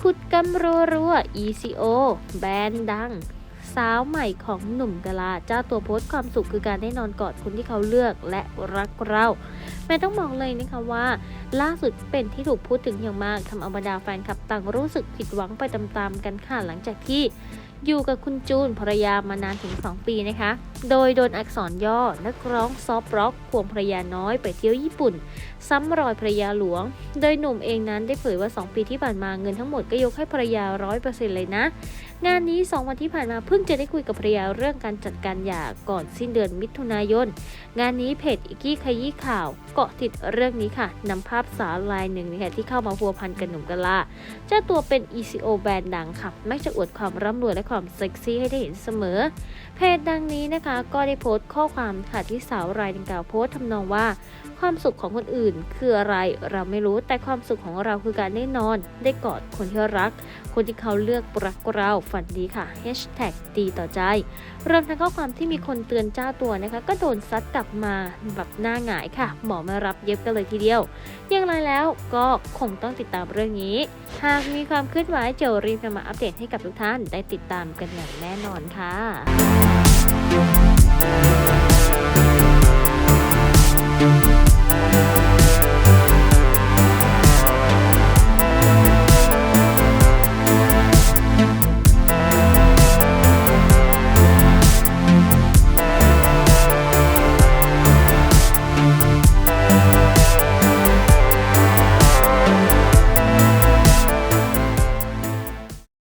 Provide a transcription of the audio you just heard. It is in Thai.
ขุดกัวรัว ECO แบรนด์ดัง สาวใหม่ของหนุ่มกะลา เจ้าตัวโพสต์ความสุขคือการได้นอนกอดคนที่เขาเลือกและรักเรา แม่ต้องบอกเลยนะคะว่า ล่าสุดเป็นที่ถูกพูดถึงอย่างมากทำเอาบรรดาแฟนคลับต่างรู้สึกผิดหวังไปตามๆกันค่ะหลังจากที่ อยู่กับคุณจูนภรรยามานานถึง 2 ปีนะคะ โดยโดนอักษรย่อ นักร้องซอฟร็อกควงภรรยาน้อยไปเที่ยวญี่ปุ่น ซ้ำรอยภรรยาหลวง โดยหนุ่มเองนั้นได้เผยว่า 2 ปีที่ผ่านมาเงินทั้งหมดก็ยกให้ภรรยา 100%เลยนะ งานนี้ 2 วันที่ผ่านมาเพิ่งจะได้คุยกับภรรยาเรื่องการจัดการหย่าก่อนสิ้นเดือนมิถุนายน งานนี้เพจอิกกี้ขยี้ข่าว เกาะติดเรื่องนี้ค่ะนำภาพสาวลายหนึ่งนะคะที่เข้ามาพัวพันกับหนุ่มกะลาเจ้าตัวเป็น ECO แบรนด์ดังค่ะมักจะอวดความร่ำรวยและความเซ็กซี่ให้ได้เห็นเสมอ เพจดังนี้นะคะ ก็ได้โพสต์ข้อความค่ะที่สาวรายดังกล่าวโพสต์ทำนองว่า ความสุขของคนอื่นคืออะไรเราไม่รู้แต่ความสุขของเราคือการได้นอน ได้กอดคนที่รัก คนที่เขาเลือกรักเราฝันดีค่ะ Hashtag ดีต่อใจรวมทั้งข้อความที่มีคนเตือนเจ้าตัวนะคะ ก็โดนซัดกลับมาแบบหน้าหงายค่ะ หมอมารับเย็บกันเลยทีเดียว อย่างไรแล้วก็คงต้องติดตามเรื่องนี้ หากมีความเคลื่อนไหวเจะรีบนำมาอัปเดตให้กับทุกท่านได้ติดตามามกันอย่างแน่นอนค่ะ